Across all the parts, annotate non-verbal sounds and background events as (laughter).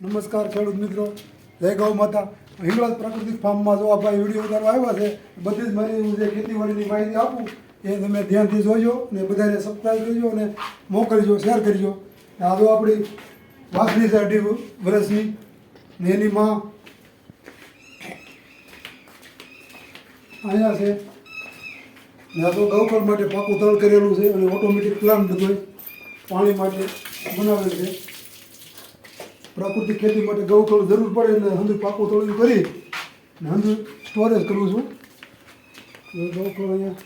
નમસ્કાર ખેડૂત મિત્રો. જય ગૌ માતા. હિંગળાજ પ્રાકૃતિક ફાર્મમાં જો આ ભાઈ વીડિયો ઉતારવા આવ્યા છે, બધી જ મારી હું જે ખેતીવાડીની માહિતી આપું, એ તમે ધ્યાનથી જોજો ને બધાને સબસ્ક્રાઈબ કરજો અને મોકલજો શેર કરજો. આ જો આપણી વાસની છે અઢી વર્ષની ને એની માં અહીંયા છે. ને આ તો ગૌકળ માટે પાકું તળ કરેલું છે અને ઓટોમેટિક પ્લાન્ટ બધું પાણી માટે બનાવેલ છે. પ્રાકૃતિક ખેતી માટે ગૌકળ જરૂર પડે અને હંધુ પાકું થોડું કરી ને હંધુ સ્ટોરેજ કરું છું. ગૌ ગૌકળ અહીંયા.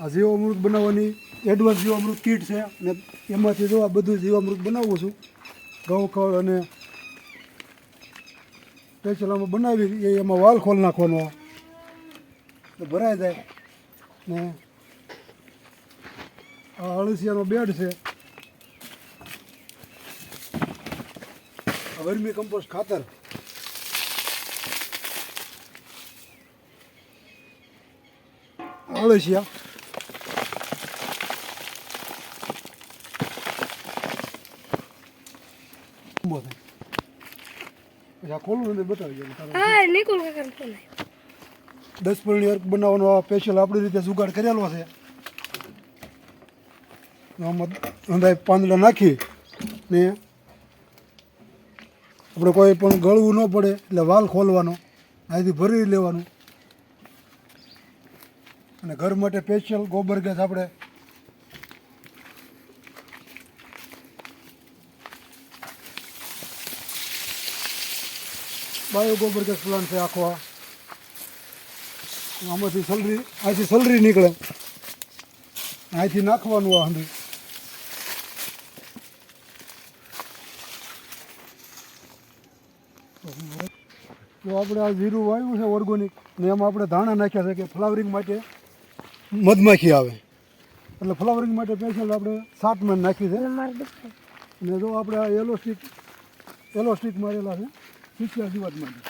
આ જીવામૃત બનાવવાની એડવાન્સ જીવામૃત કીટ છે. ને એમાંથી જો આ બધું જીવામૃત બનાવું છું. ગૌખળ અને સ્પેશિયલ બનાવી એ એમાં વાલ ખોલ નાખવાનો. ભરાઈ જાય ને આ અળસિયાનો બેડ છે. વર્મી કમ્પોસ્ટ ખાતર. અળસિયા દસ પરણી બનાવવાનો સ્પેશિયલ આપણી રીતે જુગાડ કરેલો છે. આમાં પાંદડા નાખી ને આપણે કોઈ પણ ગળવું ન પડે એટલે વાલ ખોલવાનો, અહીંથી ભરી લેવાનું. અને ઘર માટે સ્પેશિયલ ગોબર ગેસ આપણે બાયો ગોબર ગેસ પ્લાન્ટ છે આખો આમાંથી સલરી અહીંથી સલરી નીકળે. અહીંથી નાખવાનું આ હંધું. તો આપણે આ જીરું વાવ્યું છે ઓર્ગોનિક ને એમાં આપણે ધાણા નાખ્યા છે કે ફ્લાવરિંગ માટે મધમાખી આવે. એટલે ફ્લાવરિંગ માટે સ્પેશિયલ આપણે સાત મન નાખી છે. ને જો આપણે આ યલો સ્ટીક યલો સ્ટીક મારેલા છે શીખ્યા જીવાત માટે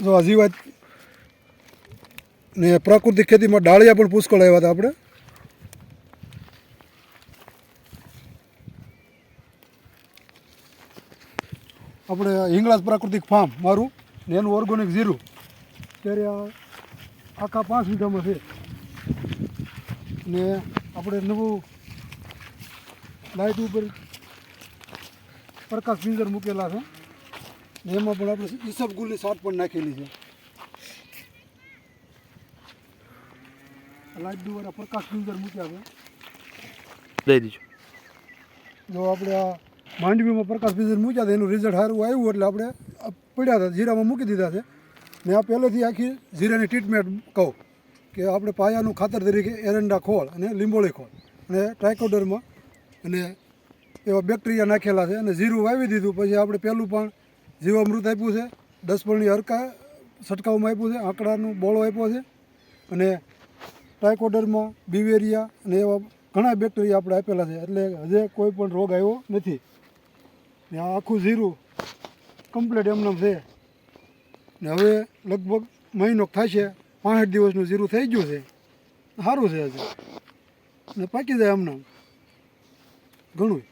જો આ જીવાત ને પ્રાકૃતિક ખેતીમાં ડાળિયા પણ પુષ્કળ આવ્યા હતા આપણે. આપણે હિંગળાજ પ્રાકૃતિક ફાર્મ મારું ને એનું ઓર્ગોનિક જીરું ત્યારે આખા પાંચ વીઘામાં છે. ને આપણે નવું લાઇટ ઉપર પ્રકાશ પિંજર મૂકેલા છે. ને એમાં પણ આપણે ઈસબગુલની સાત પણ નાખેલી છે. લાઇટ દ્વારા પ્રકાશ પિંજર મૂક્યા છે. દઈ દીજો. જો આપણે આ માંડવીમાં પ્રકાશ પિંજર મૂક્યા હતા, એનું રિઝલ્ટ સારું આવ્યું એટલે આપણે પડ્યા હતા, જીરામાં મૂકી દીધા છે. ને આ પહેલેથી આખી જીરાની ટ્રીટમેન્ટ કહું કે આપણે પાયાનું ખાતર તરીકે એરંડા ખોળ અને લીંબોળી ખોળ અને ટ્રાયકોડરમાં અને એવા બેક્ટેરિયા નાખેલા છે અને જીરું વાવી દીધું. પછી આપણે પહેલું પણ જીવામૃત આપ્યું છે દસ પણની હરકા છંટકાવમાં આપ્યું છે, આંકડાનું બોળો આપ્યો છે અને ટ્રાયકોડરમાં બિવેરિયા અને એવા ઘણા બેક્ટેરિયા આપણે આપેલા છે. એટલે હજે કોઈ પણ રોગ આવ્યો નથી. ને આ આખું જીરું કમ્પ્લીટ એમને છે. ને હવે લગભગ મહિનો થશે, પાંસઠ દિવસનું જીરું થઈ ગયું છે. સારું છે હજુ. ને પાકી જાય એમને ઘણું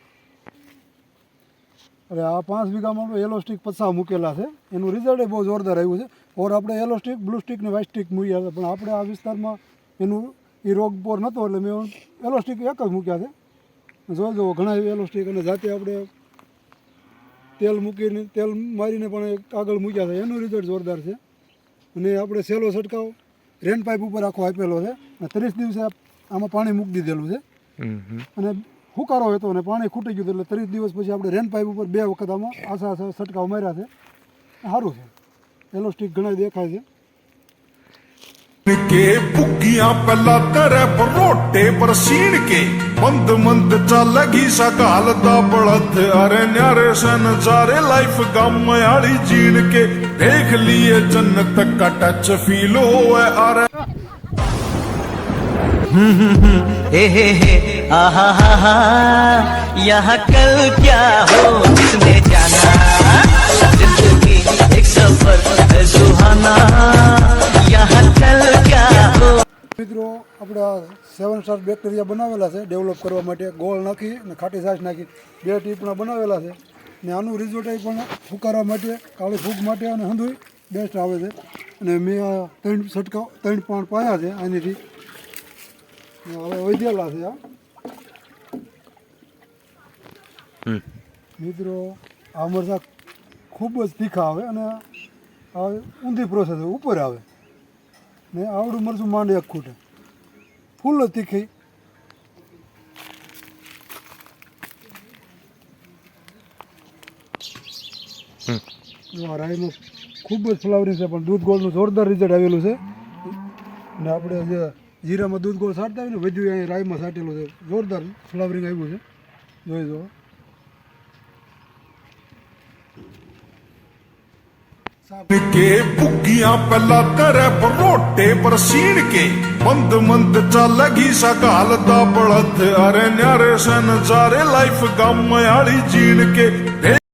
અરે આ પાંચ વીઘામાં આપણે યલો સ્ટીક પચાસ મૂકેલા છે. એનું રિઝલ્ટ બહુ જોરદાર આવ્યું છે. ઓર આપણે યલો સ્ટીક બ્લુ સ્ટીક ને વ્હાઇટ સ્ટીક મૂક્યા હતા પણ આપણે આ વિસ્તારમાં એનું એ રોગ પોર નહોતો એટલે મેં યલો સ્ટીક એક જ મૂક્યા છે. જોઈ જુઓ ઘણા યલો સ્ટીક અને જાતે આપણે તેલ મૂકીને તેલ મારીને પણ એક કાગળ મૂક્યા છે. એનું રિઝલ્ટ જોરદાર છે. અને આપણે સેલો છંટકાવ રેન પાઇપ ઉપર આખો આપેલો છે. અને ત્રીસ દિવસે આમાં પાણી મૂકી દીધેલું છે. અને હુકારો હતો અને પાણી ખૂટી ગયું એટલે ત્રીસ દિવસ પછી આપણે રેન પાઇપ ઉપર બે વખત આમાં આશા આશા છંટકાવ માર્યા છે. સારું છે. એલોસ્ટિક ઘણા દેખાય છે. के बुगिया पहला तर बरोटे पर सीण के। मंद मंद चा लगी सकाल दा बड़थ अरे न्यारे सन सारे लाइफ गम आली जीण के। देख लिए जन्नत का टच फील हो है अरे। (laughs) हे हे हे, आहा, हा हा। यहाँ कल क्या हो, जिसने जाना? ज़िंदगी एक सफ़र है सुहाना। यहाँ कल મિત્રો આપણે સેવન સ્ટાર બેક્ટેરિયા બનાવેલા છે ડેવલપ કરવા માટે ગોળ નાખી અને ખાટી છાશ નાખી. બે ટીપના બનાવેલા છે. ને આનું રિઝોર્ટ એ પણ ફૂકારા માટે કાળી ફૂગ માટે અને હંધોઈ બેસ્ટ આવે છે. અને મેં આ ત્રણ છટકાવ ત્રણ પાણ પાયા છે આનીથી હવે વધેલા છે આ મિત્રો આ મરસા ખૂબ જ તીખા આવે અને ઊંધી પ્રોસેસ ઉપર આવે. ને આવડું મરચું માંડે આખું ખૂટે ફૂલ તીખી. રાઈનું ખૂબ જ ફ્લાવરિંગ છે પણ દૂધ ગોળનું જોરદાર રિઝલ્ટ આવેલું છે. ને આપણે જે જીરામાં દૂધ ગોળ સાટતા હોય ને વધ્યું અહીં રાઈમાં સાટેલું છે. જોરદાર ફ્લાવરિંગ આવ્યું છે. જોઈ જો ਕੇ ਭੁੱਗੀਆਂ ਪਹਿਲਾਂ ਤੇਰੇ ਬਰੋਟੇ ਪਰਸੀਣ ਕੇ। ਮੰਦ ਮੰਦ ਚੱਲਗੀ ਸਕਾਲ ਦਾ ਬਲਦ। ਅਰੇ ਨਿਆਰੇ ਸਨ ਲਾਈਫ ਗਮ ਵਾਲੀ ਜੀਣ ਕੇ।